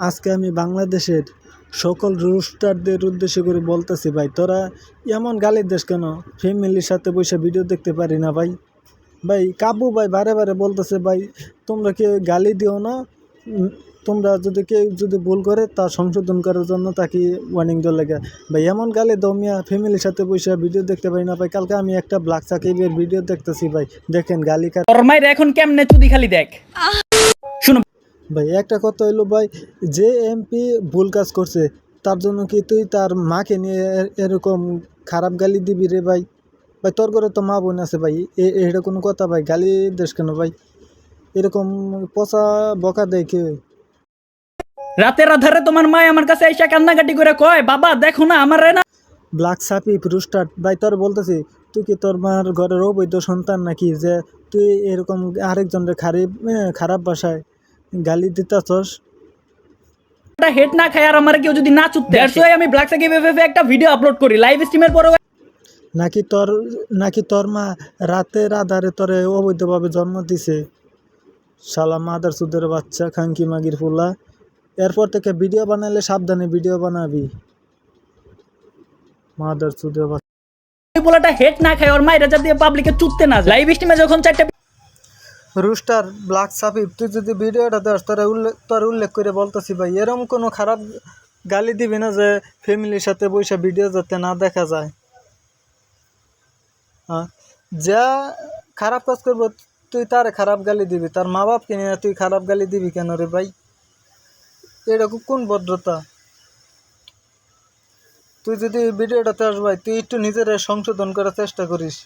আজকে আমি বাংলাদেশের সকল রুস্টারদের উদ্দেশ্য করে বলতেছি ভাই তোরা এমন গালির দেশ কেন? ফ্যামিলির সাথে বসে ভিডিও দেখতে পারি না ভাই। ভাই কাবু ভাই বারে বারে বলতেছে ভাই তোমরা কেউ গালি দিও না? তোমরা যদি কেউ যদি ভুল করে তা সংশোধন করার জন্য তাকে ওয়ার্নিং দেওয়া লাগে। ভাই এমন গালি দাও মিয়া ফ্যামিলির সাথে বসে ভিডিও দেখতে পারি না ভাই। কালকে আমি একটা ব্ল্যাক সাকিবের ভিডিও দেখতেছি ভাই। দেখেন গালি কা তোর মায়ের এখন কেমনে চুদি খালি দেখ। শুনো ভাই একটা কথা হইল ভাই যে এমপি ভুল কাজ করছে তার জন্য কি তুই তার মাকে নিয়ে এরকম খারাপ গালি দিবি রে ভাই? ভাই তোর ঘরে তো মা বোন আছে ভাই এটা কোনো কথা ভাই গালি দেশ কেন ভাই? এরকম পচা বকা দেয় কেউ রাতের আধারে তোমার মা আমার কাছে এসে কান্নাকাটি করে কয় বাবা দেখো না আমার না ব্ল্যাক সাপি রুস্টার ভাই তোর বলতেছি তুই কি তোর মার ঘরের অবৈধ সন্তান নাকি যে তুই এরকম আরেকজনের খারাপ খারাপ ভাষায় গালি দিতাছস। একটা হেড না খায় আর আমার কেউ যদি না চুততে দ্যাটস ওয়াই আমি ব্ল্যাক সাকিব এফএফ একটা ভিডিও আপলোড করি লাইভ স্ট্রিমের পরেও নাকি তোর নাকি তোর মা রাতের আধারে তোরে অবৈধভাবে জন্ম দিছে? শালা মাদার সুদের বাচ্চা খাঙ্কি মাগির ফুলা। এরপর থেকে ভিডিও বানালে সাবধানে ভিডিও বানাবি। মাদার সুদের বাচ্চা। পোলাটা হেড না খায় ওর মায়ের যাতে পাবলিকে চুততে না লাইভ স্ট্রিমে যখন চারটে রুস্টার ব্ল্যাক সাপিব তুই যদি ভিডিওটা দেস, তোরা উল্লেখ তোর উল্লেখ করে বলতেছি ভাই এরকম কোনো খারাপ গালি দিবি না যে ফ্যামিলির সাথে বসে ভিডিও যাতে না দেখা যায়। হ্যাঁ যা খারাপ কাজ করব, তুই তার খারাপ গালি দিবি, তার মা বাপকে নিয়ে তুই খারাপ গালি দিবি কেন রে ভাই? এরকম কোন ভদ্রতা? তুই যদি ভিডিওটাতে আস ভাই তুই একটু নিজের সংশোধন করার চেষ্টা করিস।